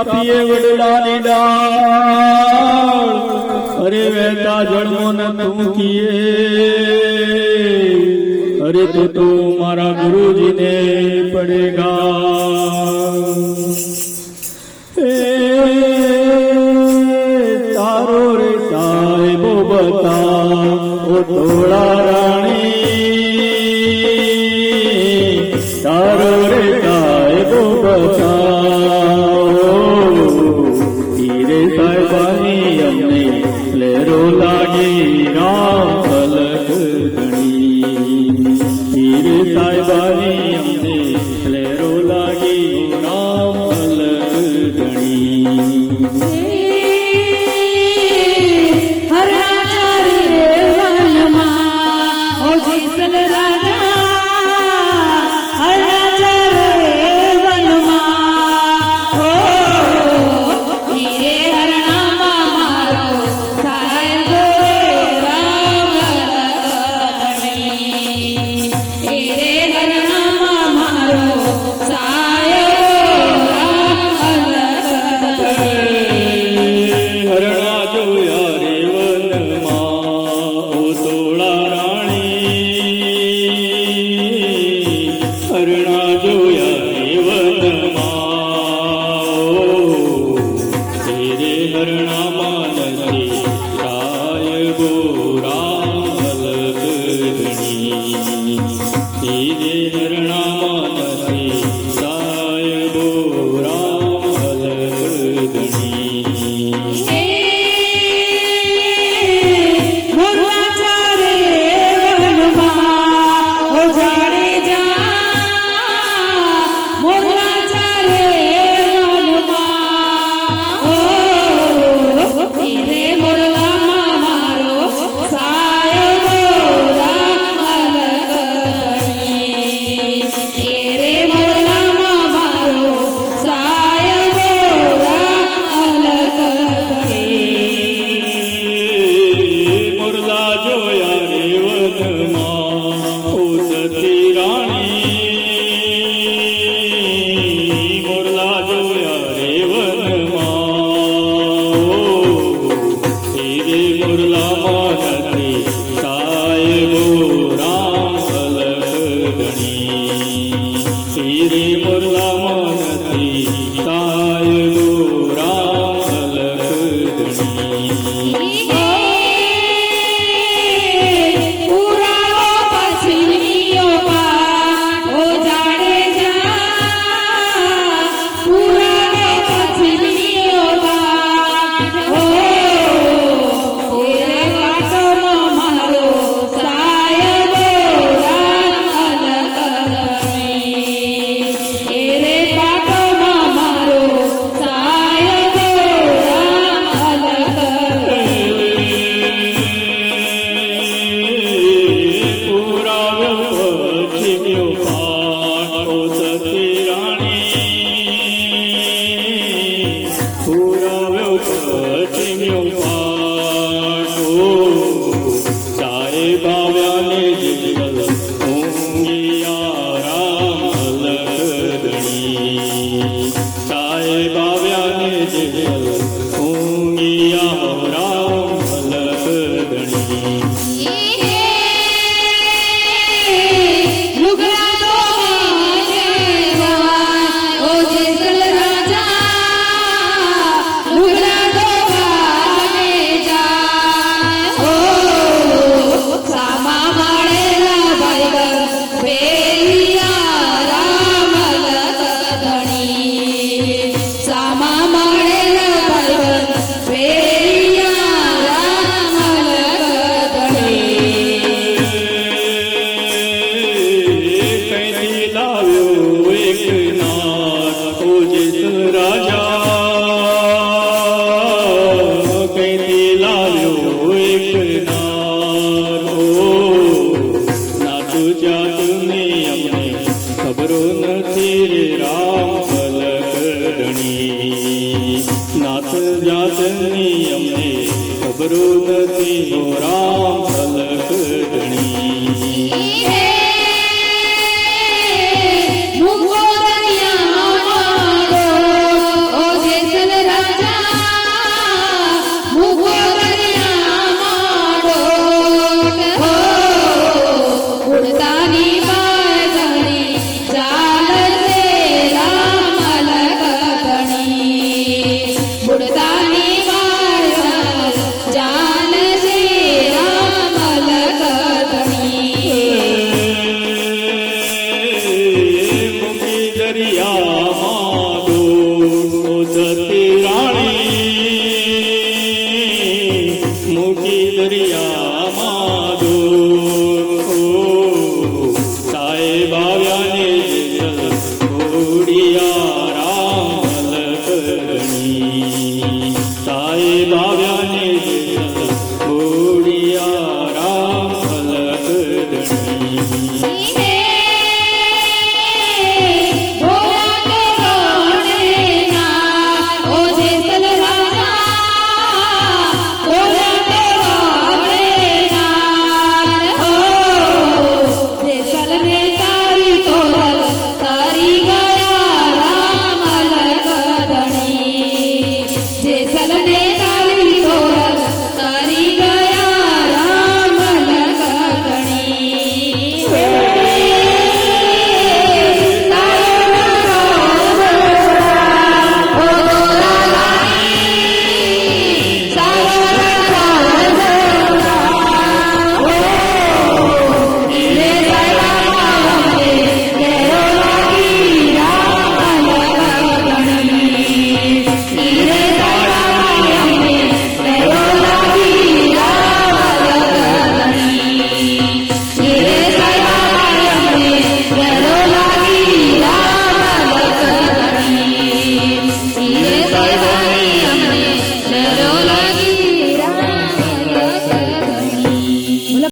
કાપીએ વડલાની ડાળ. અરે વહેતા જળમો ન તું કીએ અરે તો તો મારા ગુરુજીને પડેગા. તારો રે સાહેબો બતા, ઓ તોળા સાહેબો જોયા રે વનમાં તોળા રાણી હરણા જોયા રે વનમાં તેરે સાહેબ આવ્યા ને જેલ ઊંઘિયા જાતની અમને ખબરો નથી રે રામ ફલકરણી નાથ જાતની અમને ખબરો નથી ઓ રામ শুক্রিয়া